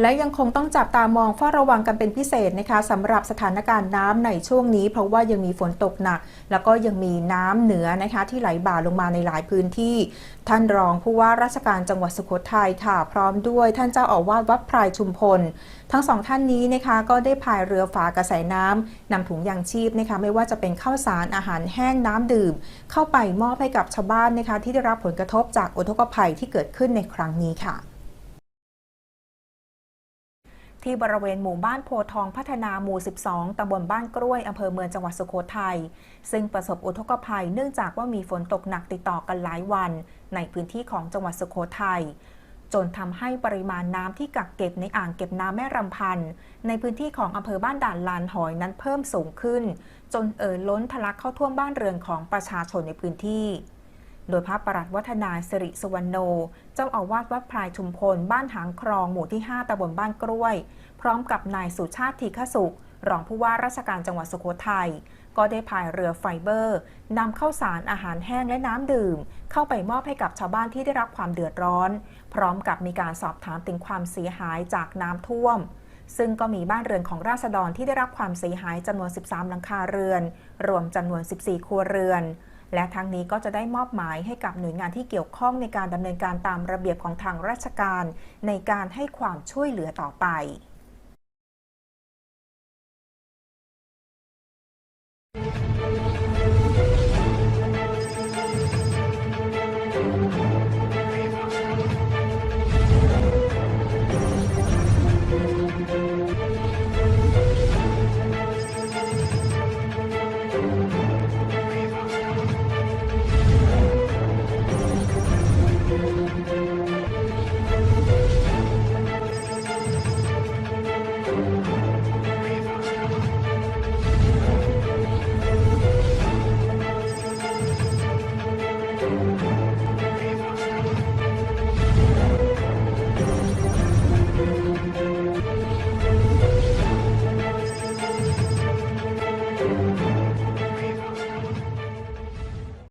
และยังคงต้องจับตามองเฝ้าระวังกันเป็นพิเศษนะคะสำหรับสถานการณ์น้ำในช่วงนี้ เพราะว่ายังมีฝนตกหนัก แล้วก็ยังมีน้ำเหนือนะคะที่ไหลบ่าลงมาในหลายพื้นที่ ท่านรองผู้ว่าราชการจังหวัดสุโขทัยค่ะ พร้อมด้วยท่านเจ้าอาวาสวัดพรายชุมพล ทั้งสองท่านนี้นะคะก็ได้พายเรือฝากระแสน้ำนำถุงยางชีพนะคะไม่ว่าจะเป็นข้าวสารอาหารแห้งน้ำดื่ม เข้าไปมอบให้กับชาวบ้านนะคะที่ได้รับผลกระทบจากอุทกภัยที่เกิดขึ้นในครั้งนี้ค่ะ ที่บริเวณหมู่บ้านโพทองพัฒนาหมู่ 12 ตำบลบ้านกล้วยอำเภอเมืองจังหวัดสุโขทัย ซึ่งประสบอุทกภัยเนื่องจากว่ามีฝนตกหนักติดต่อกันหลายวัน ในพื้นที่ของจังหวัดสุโขทัย จนทำให้ปริมาณน้ำที่กักเก็บในอ่างเก็บน้ำแม่รำพันธ์ในพื้นที่ของอำเภอบ้านด่านลานหอยนั้นเพิ่มสูงขึ้น จนเอ่อล้นทะลักเข้าท่วมบ้านเรือนของประชาชนในพื้นที่ โดยพระประหลัดวัฒนาสิริสุวรรณโน เจ้าอาวาสวัดพรายชุมพล บ้านหางครองหมู่ที่ 5ตำบลบ้านกล้วย พร้อมกับนายสุชาติทีฆสุข รองผู้ว่าราชการจังหวัดสุโขทัย ก็ได้พายเรือไฟเบอร์นำเข้าวสารอาหารแห้งและน้ำดื่ม เข้าไปมอบให้กับชาวบ้านที่ได้รับความเดือดร้อน พร้อมกับมีการสอบถามถึงความเสียหายจากน้ำท่วมซึ่งก็มีบ้านเรือนของราษฎรที่ได้รับความเสียหายจำนวน 13 หลังคาเรือน รวมจำนวน 14 ครัวเรือน และทั้งนี้ก็จะได้มอบหมายให้กับหน่วยงานที่เกี่ยวข้องในการดำเนินการตามระเบียบของทางราชการ ในการให้ความช่วยเหลือต่อไป